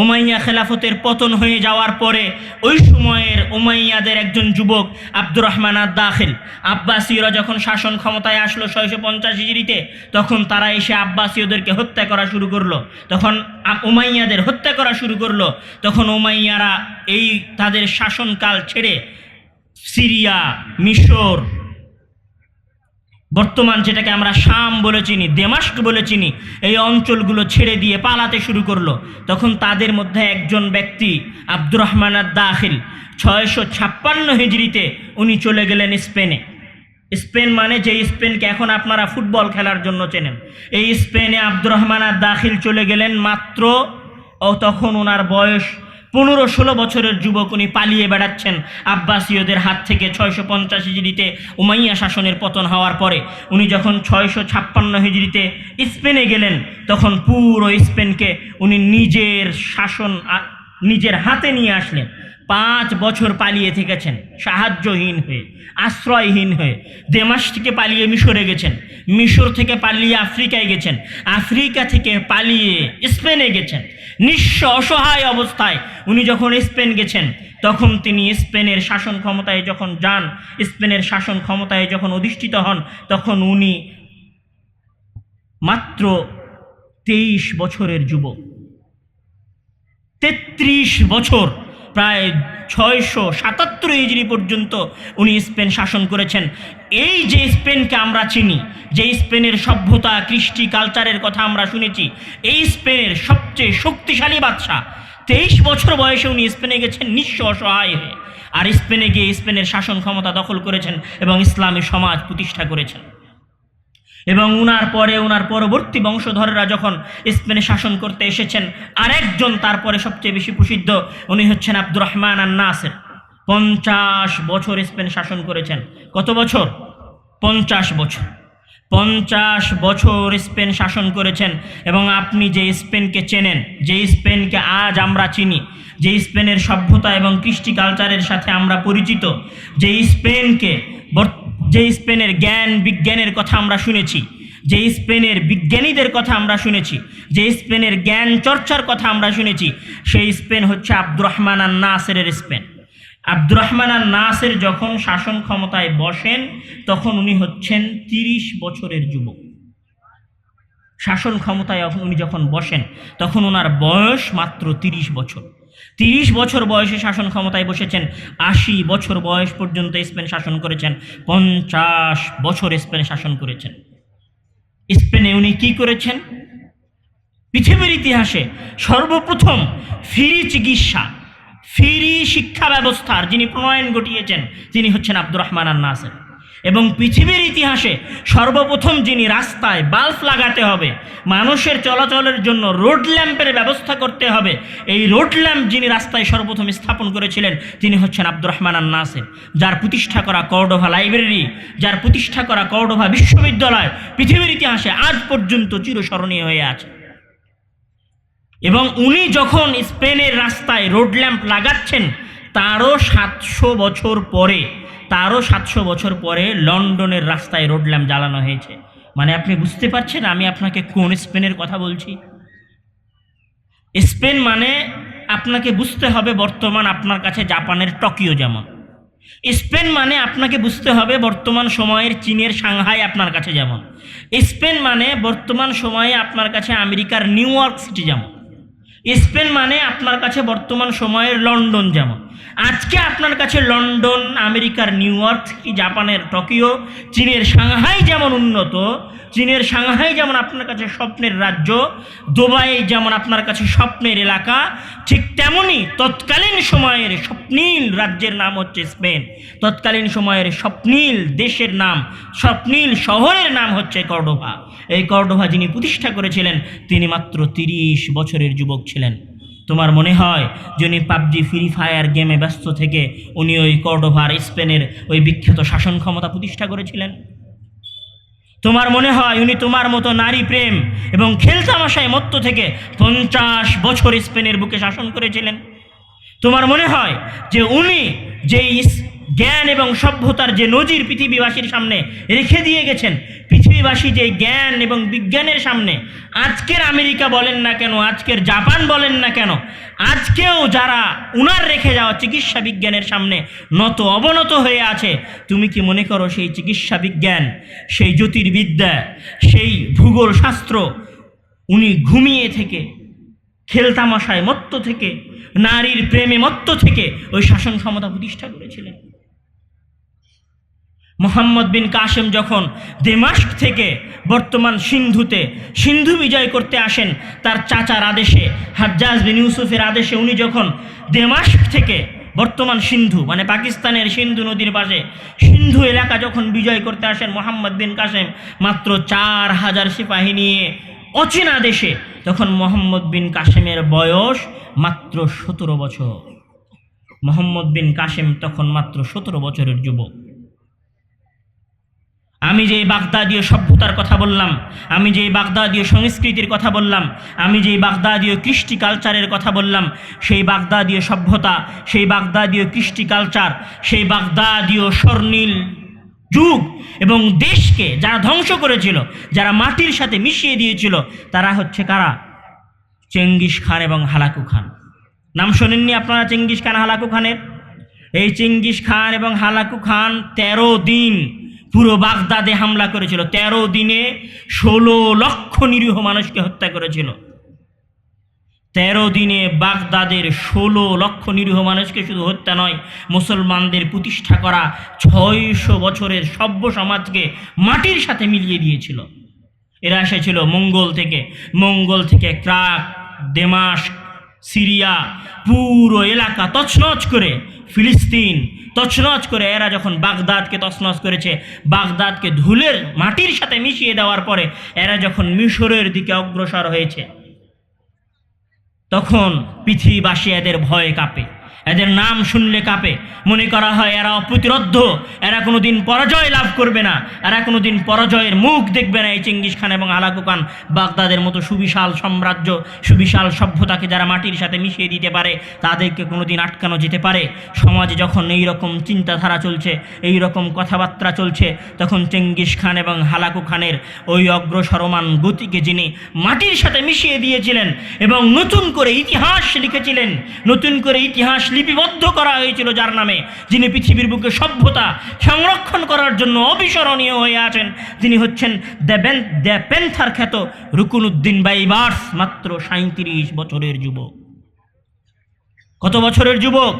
Umayya খেলাফতের পতন হয়ে যাওয়ার পরে, ওই সময়ের উমাইয়াদের একজন যুবক আব্দুর রহমান আদ দাখিল আব্বাসীয়রা যখন শাসন ক্ষমতায় আসলো ছয়শো পঞ্চাশ হিজড়িতে, তখন তারা এসে আব্বাসীয়দেরকে হত্যা করা শুরু করল। তখন উমাইয়াদের হত্যা করা শুরু করল। তখন উমাইয়ারা এই তাদের শাসনকাল ছেড়ে সিরিয়া, মিশর বর্তমান যেটাকে আমরা শাম বলে চিনি, দেমাস্ক বলে চিনি, এই অঞ্চলগুলো ছেড়ে দিয়ে পালাতে শুরু করল। তখন তাদের মধ্যে একজন ব্যক্তি আব্দুর রহমান দাখিল ছয়শো ছাপ্পান্ন হিজড়িতে উনি চলে গেলেন স্পেনে। স্পেন মানে যে স্পেনকে এখন আপনারা ফুটবল খেলার জন্য চেনেন। এই স্পেনে আব্দুর রহমান দাখিল চলে গেলেন মাত্র, ও তখন ওনার বয়স পনেরো ষোলো বছরের যুবক উনি পালিয়ে বেড়াচ্ছেন আব্বাসীয়দের হাত থেকে ছয়শো পঞ্চাশ হিজড়িতে উমাইয়া শাসনের পতন হওয়ার পরে। উনি যখন ছয়শো ছাপ্পান্ন হিজড়িতে স্পেনে গেলেন, তখন পুরো স্পেনকে উনি নিজের শাসন নিজের হাতে নিয়ে আসলেন। পাঁচ বছর পালিয়ে থেকেছেন, সাহায্যহীন হয়ে, আশ্রয়হীন হয়ে। দেমাস থেকে পালিয়ে মিশরে গেছেন, মিশর থেকে পালিয়ে আফ্রিকায় গেছেন, আফ্রিকা থেকে পালিয়ে স্পেনে গেছেন। নিঃস্ব অসহায় অবস্থায় উনি যখন স্পেন গেছেন, তখন তিনি স্পেনের শাসন ক্ষমতায় যখন যান, স্পেনের শাসন ক্ষমতায় যখন অধিষ্ঠিত হন, তখন উনি মাত্র তেইশ বছরের যুবক। তেত্রিশ বছর প্রায় ছয়শো সাতাত্তর ইজরি পর্যন্ত উনি স্পেন শাসন করেছেন। এই যে স্পেনকে আমরা চিনি, যে স্পেনের সভ্যতা, কৃষ্টি, কালচারের কথা আমরা শুনেছি, এই স্পেনের সবচেয়ে শক্তিশালী বাদশাহ, তেইশ বছর বয়সে উনি স্পেনে গেছেন নিঃস্ব অসহায় হয়ে। আর স্পেনে গিয়ে স্পেনের শাসন ক্ষমতা দখল করেছেন এবং ইসলামী সমাজ প্রতিষ্ঠা করেছেন। এবং উনার পরে উনার পরবর্তী বংশধররা যখন স্পেনে শাসন করতে এসেছেন, আরেকজন তারপরে সবচেয়ে বেশি প্রসিদ্ধ, উনি হচ্ছেন আব্দুর রহমান নাসের পঞ্চাশ বছর স্পেন শাসন করেছেন। কত বছর? পঞ্চাশ বছর। পঞ্চাশ বছর স্পেন শাসন করেছেন এবং আপনি যে স্পেনকে চেনেন, যে স্পেনকে আজ আমরা চিনি, যে স্পেনের সভ্যতা এবং কৃষ্টি কালচারের সাথে আমরা পরিচিত, যে স্পেনকে যে স্পেনের জ্ঞান বিজ্ঞানের কথা আমরা শুনেছি, যে স্পেনের বিজ্ঞানীদের কথা আমরা শুনেছি, যে স্পেনের জ্ঞান চর্চার কথা আমরা শুনেছি, সেই স্পেন হচ্ছে আব্দুর রহমান আন নাসেরের স্পেন। আব্দুর রহমান আর নাসের যখন শাসন ক্ষমতায় বসেন, তখন উনি হচ্ছেন তিরিশ বছরের যুবক। শাসন ক্ষমতায় উনি যখন বসেন, তখন ওনার বয়স মাত্র তিরিশ বছর। তিরিশ বছর বয়সে শাসন ক্ষমতায় বসেছেন, আশি বছর বয়স পর্যন্ত স্পেন শাসন করেছেন, পঞ্চাশ বছর স্পেন শাসন করেছেন। স্পেনে উনি কি করেছেন? পৃথিবীর ইতিহাসে সর্বপ্রথম ফ্রি চিকিৎসা, ফ্রি শিক্ষা ব্যবস্থার যিনি প্রণয়ন ঘটিয়েছেন, তিনি হচ্ছেন আব্দুর রহমান আন নাসের এবং পৃথিবীর ইতিহাসে সর্বপ্রথম যিনি রাস্তায় বাল্ব লাগাতে হবে, মানুষের চলাচলের জন্য রোড ল্যাম্পের ব্যবস্থা করতে হবে, এই রোড ল্যাম্প যিনি রাস্তায় সর্বপ্রথম স্থাপন করেছিলেন, তিনি হচ্ছেন আব্দুর রহমান আন নাসের যার প্রতিষ্ঠা করা কর্ডোভা লাইব্রেরি, যার প্রতিষ্ঠা করা কর্ডোভা বিশ্ববিদ্যালয় পৃথিবীর ইতিহাসে আজ পর্যন্ত চিরস্মরণীয় হয়ে আছে। এবং উনি যখন স্পেনের রাস্তায় রোড ল্যাম্প লাগাচ্ছেন, তারও সাতশো বছর পরে তারও সাতশো বছর পরে লন্ডনের রাস্তায় রোড ল্যাম্প জ্বালানো হয়েছে। মানে আপনি বুঝতে পারছেন আমি আপনাকে কোন স্পেনের কথা বলছি? স্পেন মানে আপনাকে বুঝতে হবে বর্তমান আপনার কাছে জাপানের টোকিও যেমন। স্পেন মানে আপনাকে বুঝতে হবে বর্তমান সময়ের চীনের সাংহাই আপনার কাছে যেমন। স্পেন মানে বর্তমান সময়ে আপনার কাছে আমেরিকার নিউ ইয়র্ক সিটি যেমন। স্পেন মানে আপনার কাছে বর্তমান সময়ের লন্ডন যেমন। আজকে আপনার কাছে লন্ডন, আমেরিকার নিউ ইয়র্ক, কি জাপানের টোকিও, চীনের সাংহাই যেমন উন্নত চীনের সাংহাই যেমন আপনার কাছে স্বপ্নের রাজ্য, দুবাই যেমন আপনার কাছে স্বপ্নের এলাকা, ঠিক তেমনই তৎকালীন সময়ের স্বপ্নীল রাজ্যের নাম হচ্ছে স্পেন। তৎকালীন সময়ের স্বপ্নীল দেশের নাম, স্বপ্নীল শহরের নাম হচ্ছে কর্ডোভা। এই কর্ডোভা যিনি প্রতিষ্ঠা করেছিলেন, তিনি মাত্র তিরিশ বছরের যুবক ছিলেন। তোমার মনে হয় যে উনি পাবজি, ফ্রি ফায়ার গেমে ব্যস্ত থেকে উনি ওই কর্ডোভার স্পেনের ওই বিখ্যাত শাসন ক্ষমতা প্রতিষ্ঠা করেছিলেন? তোমার মনে হয় উনি তোমার মতো নারী প্রেম এবং খেলতামাশায় মত্ত থেকে পঞ্চাশ বছর স্পেনের বুকে শাসন করেছিলেন? তোমার মনে হয় যে উনি যেই জ্ঞান এবং সভ্যতার যে নজির পৃথিবীবাসীর সামনে রেখে দিয়ে গেছেন, পৃথিবীবাসী যে জ্ঞান এবং বিজ্ঞানের সামনে, আজকের আমেরিকা বলেন না কেন, আজকের জাপান বলেন না কেন, আজকেও যারা উনার রেখে যাওয়া চিকিৎসা বিজ্ঞানের সামনে নত অবনত হয়ে আছে, তুমি কি মনে করো সেই চিকিৎসা বিজ্ঞান, সেই জ্যোতির্বিদ্যা, সেই ভূগোল শাস্ত্র উনি ঘুমিয়ে থেকে, খেলতামশায় মত্ত থেকে, নারীর প্রেমে মত্ত থেকে ওই শাসন ক্ষমতা প্রতিষ্ঠা করেছিলেন? মোহাম্মদ বিন কাসেম যখন দেমাস্ক থেকে বর্তমান সিন্ধুতে সিন্ধু বিজয় করতে আসেন, তার চাচার আদেশে, হাজ্জাজ বিন ইউসুফের আদেশে উনি যখন দেমাস্ক থেকে বর্তমান সিন্ধু মানে পাকিস্তানের সিন্ধু নদীর পাশে, সিন্ধু এলাকা যখন বিজয় করতে আসেন মোহাম্মদ বিন কাসেম, মাত্র চার হাজার সিপাহী নিয়ে অচেনা দেশে, তখন মোহাম্মদ বিন কাসেমের বয়স মাত্র সতেরো বছর। মোহাম্মদ বিন কাসেম তখন মাত্র সতেরো বছরের যুবক। আমি যে বাগদাদীয় সভ্যতার কথা বললাম, আমি যে বাগদাদীয় সংস্কৃতির কথা বললাম, আমি যে বাগদাদীয় কৃষ্টি কালচারের কথা বললাম, সেই বাগদাদীয় সভ্যতা, সেই বাগদাদীয় কৃষ্টি কালচার, সেই বাগদাদীয় স্বর্ণীল যুগ এবং দেশকে যারা ধ্বংস করেছিল, যারা মাটির সাথে মিশিয়ে দিয়েছিল, তারা হচ্ছে কারা? চেঙ্গিস খান এবং হালাকু খান। নাম শোনেননি আপনারা চেঙ্গিস খান, হালাকু খানের? এই চেঙ্গিস খান এবং হালাকু খান তেরো দিন পুরো বাগদাদে হামলা করেছিল। তেরো দিনে ষোলো লক্ষ নিরীহ মানুষকে হত্যা করেছিল। তেরো দিনে বাগদাদের ষোলো লক্ষ নিরীহ মানুষকে শুধু হত্যা নয়, মুসলমানদের প্রতিষ্ঠা করা ছয়শো বছরের সভ্য সমাজকে মাটির সাথে মিলিয়ে দিয়েছিল। এরা এসেছিল মঙ্গল থেকে। মঙ্গল থেকে ক্রাক দেমাস সিরিয়া, পুরো এলাকা তছনছ করে ফিলিস্তিন তছনছ করে এরা যখন বাগদাদকে তছনছ করেছে, বাগদাদকে ধুলের মাটির সাথে মিশিয়ে দেওয়ার পরে এরা যখন মিশরের দিকে অগ্রসর হয়েছে, তখন পৃথিবীবাসী এদের ভয় কাঁপে। এদের নাম শুনলে কাঁপে। মনে করা হয় এরা অপ্রতিরোধ্য। এরা কোনো দিন পরাজয় লাভ করবে না। এরা কোনো দিন পরাজয়ের মুখ দেখবে না। এই চেঙ্গিস খান এবং আলাকু খান বাগদাদের মতো সুবিশাল সাম্রাজ্য, সুবিশাল সভ্যতাকে যারা মাটির সাথে মিশিয়ে দিতে পারে, তাদেরকে কোনো দিন আটকানো যেতে পারে। সমাজে যখন এই রকম চিন্তাধারা চলছে এই রকম কথাবার্তা চলছে, তখন চেঙ্গিস খান এবং হালাকু খানের ওই অগ্রসরমান গতিকে যিনি মাটির সাথে মিশিয়ে দিয়েছিলেন এবং নতুন করে ইতিহাস লিখেছিলেন, নতুন করে ইতিহাস লিপিবদ্ধ করা হয়েছিল যার নামে, যিনি পৃথিবীর বুকে সভ্যতা সংরক্ষণ করার জন্য অবিস্মরণীয় হয়ে আছেন, তিনি হচ্ছেন দ্য বেন দ্য পেন্থার খ্যাত রুকুনুদ্দিন বাইবার্স মাত্র সাঁত্রিশ বছরের যুবক। কত বছরের যুবক?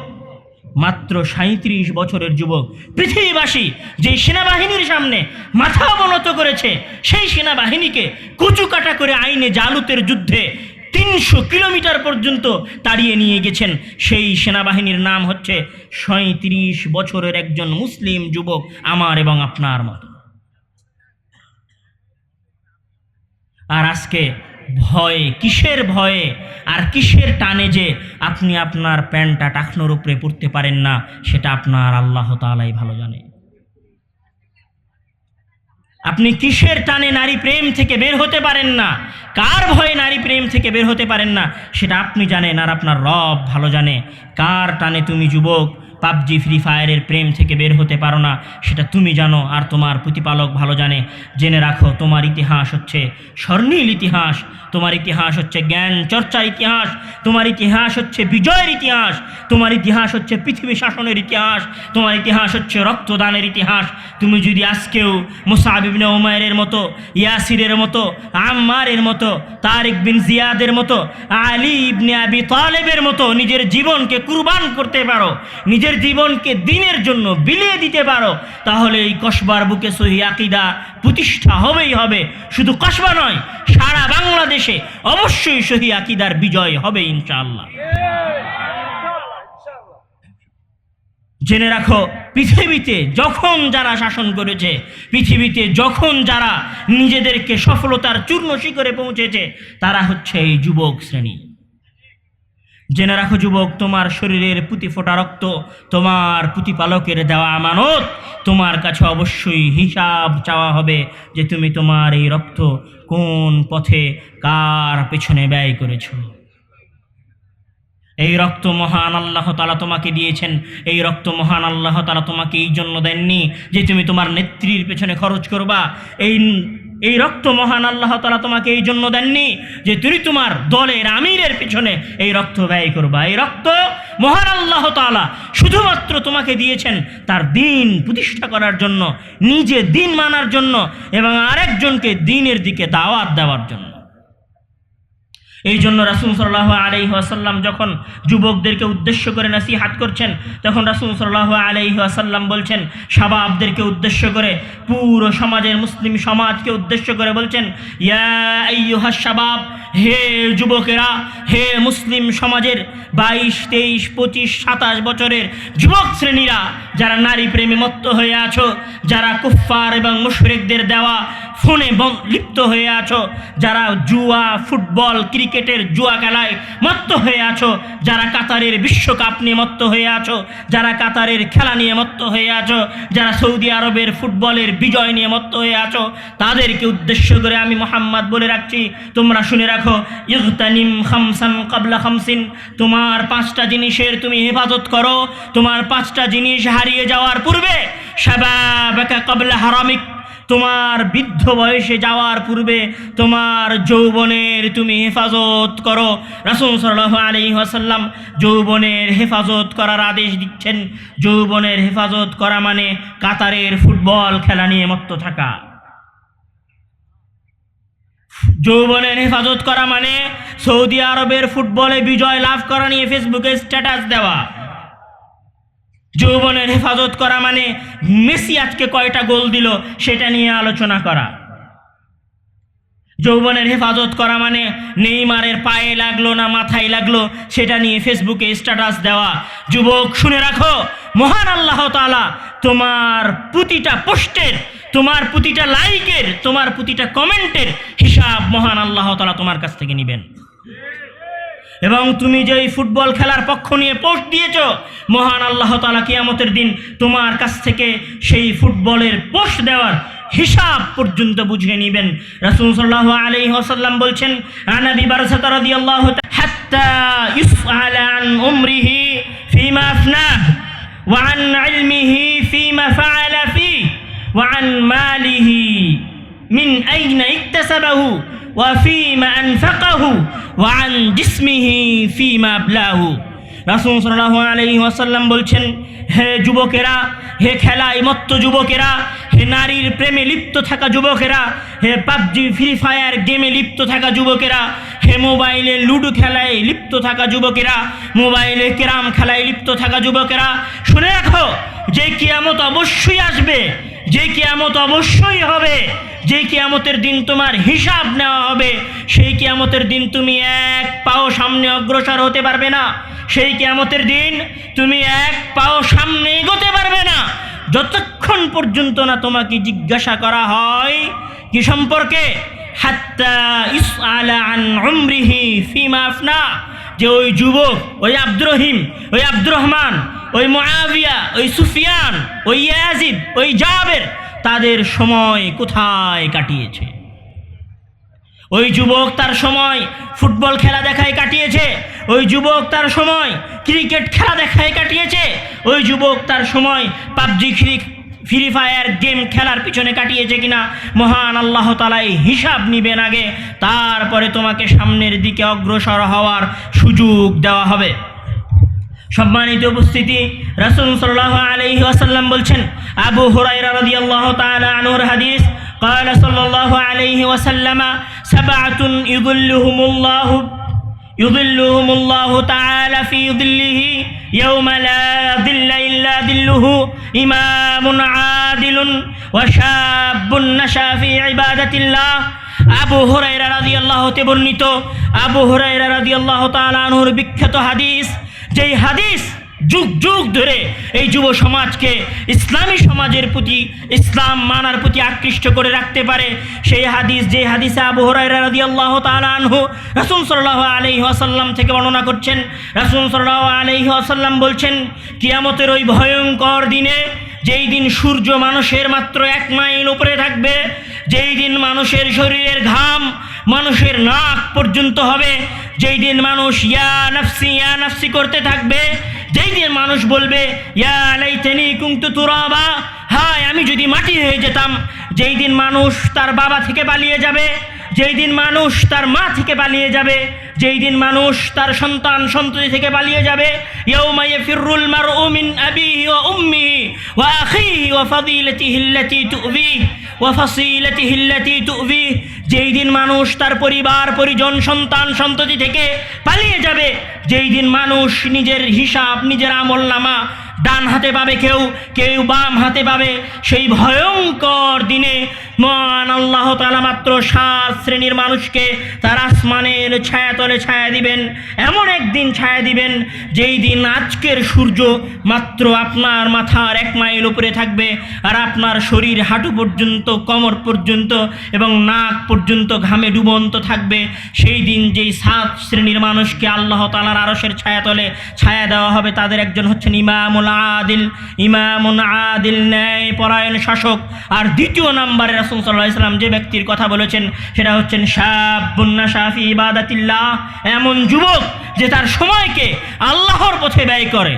মাত্র সাঁত্রিশ বছরের যুবক। পৃথিবীবাসী যে সেনাবাহিনীর সামনে মাথা অবনত করেছে, সেই সেনাবাহিনীকে কুচুকাটা করে আইনে জালুতের যুদ্ধে তিনশো কিলোমিটার পর্যন্ত তাড়িয়ে নিয়ে গেছেন। সেই সেনাবাহিনীর নাম হচ্ছে সাঁত্রিশ বছরের একজন মুসলিম যুবক আমার এবং আপনার মতো। আর আজকে ভয়ে, কিসের ভয়ে আর কিসের টানে যে আপনি আপনার প্যান্টটা টাকনোর উপরে পড়তে পারেন না, সেটা আপনার আল্লাহ তালাই ভালো জানে। আপনি কিসের টানে নারী প্রেম থেকে বের হতে পারেন না? কার ভয়ে নারী প্রেম থেকে বের হতে পারেন না? সেটা আপনি জানেন আর আপনার রব ভালো জানে। কার টানে তুমি যুবক? পাবজি ফ্রি ফায়ারের প্রেম থেকে বের হতে পারো না, সেটা তুমি জানো আর তোমার প্রতিপালক ভালো জানে। জেনে রাখো, তোমার ইতিহাস হচ্ছে স্বর্ণীল ইতিহাস, তোমার ইতিহাস হচ্ছে জ্ঞান চর্চার ইতিহাস, তোমার ইতিহাস হচ্ছে বিজয়ের ইতিহাস, তোমার ইতিহাস হচ্ছে পৃথিবী শাসনের ইতিহাস, তোমার ইতিহাস হচ্ছে রক্তদানের ইতিহাস। তুমি যদি আজকেও মুসাবিবনে ওমায়ের মতো, ইয়াসিরের মতো, আম্মারের মতো, তারিক বিন জিয়াদের মতো, আলী ইবনে আবি তালেবের মতো নিজের জীবনকে কুরবান করতে পারো, নিজের জীবনকে দিনের জন্য বিলিয়ে দিতে পারো, তাহলে এই কসবার বুকে সহি আকিদা প্রতিষ্ঠা হবেই হবে। শুধু কসবা নয়, সারা বাংলাদেশে অবশ্যই সহি আকিদার বিজয় হবে ইনশাআল্লাহ। জেনে রাখো, পৃথিবীতে যখন যারা শাসন করেছে, পৃথিবীতে যখন যারা নিজেদেরকে সফলতার চূর্ণ শিখরে পৌঁছেছে, তারা হচ্ছে এই যুবক শ্রেণি। জেনে রাখো যুবক, তোমার শরীরের প্রতি ফোটা রক্ত, তোমার প্রতিপালকের দেওয়া আমানত, তোমার কাছে অবশ্যই হিসাব চাওয়া হবে যে তুমি তোমার এই রক্ত কোন পথে কার পেছনে ব্যয় করেছ। এই রক্ত মহান আল্লাহ তালা তোমাকে দিয়েছেন, এই রক্ত মহান আল্লাহ তালা তোমাকে এই জন্য দেননি যে তুমি তোমার নেত্রীর পেছনে খরচ করবা। এই এই রক্ত মহান আল্লাহ তালা তোমাকে এই জন্য দেননি যে তুমি তোমার দলের আমিরের পিছনে এই রক্ত ব্যয় করবা। এই রক্ত মহান আল্লাহ তালা শুধুমাত্র তোমাকে দিয়েছেন তার দিন প্রতিষ্ঠা করার জন্য, নিজে দিন মানার জন্য এবং আরেকজনকে দিনের দিকে দাওয়াত দেওয়ার জন্য। এই জন্য রাসুল সাল্লাহ আলাইহি আসাল্লাম যখন যুবকদেরকে উদ্দেশ্য করে নাসিহাত করছেন, তখন রাসুল সাল্লাহ আলাইহি আসাল্লাম বলছেন, শাবাবদেরকে উদ্দেশ্য করে, পুরো সমাজের মুসলিম সমাজকে উদ্দেশ্য করে বলছেন, ইয়া শাবাব, হে যুবকেরা, হে মুসলিম সমাজের বাইশ, তেইশ, পঁচিশ, সাতাশ বছরের যুবক শ্রেণীরা, যারা নারী প্রেমে মত্ত হয়ে আছো, যারা কুফফার এবং মুশরিকদের দেওয়া ফোনে লিপ্ত হয়ে আছো। যারা জুয়া, ফুটবল, ক্রিকেটের জুয়া খেলায় মত্ত হয়ে আছো। যারা কাতারের বিশ্বকাপ নিয়ে মত্ত হয়ে আছো। যারা কাতারের খেলা নিয়ে মত্ত হয়ে আছো। যারা সৌদি আরবের ফুটবলের বিজয় নিয়ে মত্ত হয়ে আছো। তাদেরকে উদ্দেশ্য করে আমি মোহাম্মদ বলে রাখছি। তোমরা শুনে রাখো, ইগতানিম খামসান কাবলা খামসিন। তোমার পাঁচটা জিনিসের তুমি হেফাজত করো। তোমার পাঁচটা জিনিস হারিয়ে যাওয়ার পূর্বে, শাবাবাকা কাবলা হারামিক। তোমার বৃদ্ধ বয়সে যাওয়ার পূর্বে তোমার যৌবনের তুমি হেফাজত করো। রাসুল সাল্লাহ আলী আসাল্লাম যৌবনের হেফাজত করার আদেশ দিচ্ছেন। যৌবনের হেফাজত করা মানে কাতারের ফুটবল খেলা নিয়ে মত্ত থাকা। যৌবনের হেফাজত করা মানে সৌদি আরবের ফুটবলে বিজয় লাভ করা নিয়ে ফেসবুকে স্ট্যাটাস দেওয়া। যৌবনের হেফাজত করা মানে মেসি আজকে কয়টা গোল দিল সেটা নিয়ে আলোচনা করা। যৌবনের হেফাজত করা মানে নেইমারের পায়ে লাগল না মাথায় লাগল সেটা নিয়ে ফেসবুকে স্ট্যাটাস দেওয়া। যুবক, শুনে রাখো, মহান আল্লাহ তালা তোমার প্রতিটা পোস্টের, তোমার প্রতিটা লাইকের, তোমার প্রতিটা কমেন্টের হিসাব মহান আল্লাহ তালা তোমার কাছ থেকে নেবেন। এবং তুমি যে এই ফুটবল খেলার পক্ষ নিয়ে পোস্ট দিয়েছো মহান আল্লাহ তালা কিয়ামতের দিন তোমার কাছ থেকে সেই ফুটবলের পোস্ট দেওয়ার হিসাব পর্যন্ত বুঝিয়ে নেবেন রাসূল সাল্লাল্লাহু আলাইহি ওয়াসাল্লাম বলছেন আনাবি বারসাত রাদিয়াল্লাহু তাআলা হাত্তা ইসআলা আন উমরিহি ফিমা আফনাহ ওয়া আন ইলমিহি ফিমা ফাআলা ফিহি ওয়া আন মালিহি من أين اكتسبه ওয়াফিমা আনফাকাহু ওয়ান জিসমিহি ফিমা আবলাহু। রাসুল সাল্লাহ আলী ওয়াসাল্লাম বলছেন, হে যুবকেরা, হে খেলা ইমত্ত যুবকেরা, হে নারীর প্রেমে লিপ্ত থাকা যুবকেরা, হে পাবজি, ফ্রি ফায়ার গেমে লিপ্ত থাকা যুবকেরা, হে মোবাইলে লুডো খেলায় লিপ্ত থাকা যুবকেরা, মোবাইলে ক্যারাম খেলায় লিপ্ত থাকা যুবকেরা, শুনে রাখো, যে কেয়ামত অবশ্যই আসবে, যে কেয়ামত অবশ্যই হবে। যে কিয়ামতের দিন তোমার হিসাব নেওয়া হবে, সেই কিয়ামতের দিন তুমি এক পাও সামনে অগ্রসর হতে পারবে না। সেই কিয়ামতের দিন তুমি এক পাও সামনে এগোতে পারবে না। যতক্ষণ পর্যন্ত না তোমাকে জিজ্ঞাসা করা হয়, কি সম্পর্কে? যে ওই যুবক, ওই আব্দুর রহিম ওই আব্দুর রহমান ওই মুআবিয়া, ওই সুফিয়ান, ওই ইয়াজিদ, ওই জাবের তাদের সময় কোথায় কাটিয়েছে? ওই যুবক তার সময় ফুটবল খেলা দেখায় কাটিয়েছে, ওই যুবক তার সময় ক্রিকেট খেলা দেখায় কাটিয়েছে, ওই যুবক তার সময় PUBG, free Free Fire game খেলার পিছনে কাটিয়েছে কিনা, মহান আল্লাহ তালা এই হিসাব নিবেন আগে, তারপরে তোমাকে সামনের দিকে অগ্রসর হওয়ার সুযোগ দেওয়া হবে। সম্মানিত উপস্থিতি রাসূল সাল্লাল্লাহু আলাইহি ওয়াসাল্লাম বলছেন আবু হুরায়রা রাদিয়াল্লাহু তাআলা আনহুর হাদিস قال صلى الله عليه وسلم سبعة يظلهم الله يظلهم الله تعالى في ظله يوم لا ظل إلا ظله إمام عادل وشاب نشا في عبادة الله আবু হুরাইরা রাদিয়াল্লাহু তে বর্ণিত আবু হুরাইরা রাদিয়াল্লাহু তাআলা আনহুর বিখ্যাত হাদিস যেই হাদিস যুগ যুগ ধরে এই যুব সমাজকে, ইসলামী সমাজের প্রতি, ইসলাম মানার প্রতি আকৃষ্ট করে রাখতে পারে, সেই হাদিস যে হাদিসে আবু আনহু রাসূল সাল্লাল্লাহু আলাইহি ওয়াসাল্লাম থেকে বর্ণনা করছেন। রাসূল সাল্লাল্লাহু আলাইহি ওয়াসাল্লাম বলছেন, কিয়ামতের ওই ভয়ঙ্কর দিনে যেই দিন সূর্য মানুষের মাত্র এক মাইল উপরে থাকবে, যেই দিন মানুষের শরীরের ঘাম মানুষের নাক পর্যন্ত হবে। যেই দিন মানুষ ইয়া নাফসি ইয়া নাফসি করতে থাকবে, যেই দিন মানুষ বলবে, ইয়া লাইতানি কুনতু তুরাবা, হায়, আমি যদি মাটি হয়ে যেতাম, যেই দিন মানুষ তার বাবা থেকে পালিয়ে যাবে, যেই দিন মানুষ তার মা থেকে পালিয়ে যাবে যেই দিন মানুষ তার সন্তান সন্ততি থেকে পালিয়ে যাবে, ইয়াউমা ইয়াফিরুল মারউ মিন আবিহি ওয়া উম্মিহি ওয়া আখিহি ওয়া ফাদিলাতিহি আল্লাতী তুযিহি ওয়া ফাসিলাতিহি আল্লাতী তুযিহি যেই দিন মানুষ তার পরিবার, পরিজন, সন্তান, সন্ততি থেকে পালিয়ে যাবে, যেই দিন মানুষ নিজের হিসাব, নিজের আমল নামা ডান হাতে পাবে কেউ কেউ বাম হাতে পাবে, সেই ভয়ঙ্কর দিনে মহান আল্লাহ তালা মাত্র সাত শ্রেণির মানুষকে তার আসমানের ছায়া তলে ছায়া দিবেন, এমন একদিন ছায়া দিবেন যেই দিন আজকের সূর্য মাত্র আপনার মাথার এক মাইল উপরে থাকবে আর আপনার শরীর হাঁটু পর্যন্ত, কমর পর্যন্ত এবং নাক পর্যন্ত ঘামে ডুবন্ত থাকবে। সেই দিন যেই সাত শ্রেণির মানুষকে আল্লাহ তালার আরসের ছায়া তলে ছায়া দেওয়া হবে, তাদের একজন হচ্ছেন ইমামুল আদিল। ইমামুল আদিল ন্যায় পরায়ণ শাসক। আর দ্বিতীয় নাম্বারে রাসুল সাল্লাহ ইসলাম যে ব্যক্তির কথা বলেছেন, সেটা হচ্ছেন শাহুন্না সাফি ইবাদাতিল্লাহ। এমন যুবক যে তার সময়কে আল্লাহর পথে ব্যয় করে।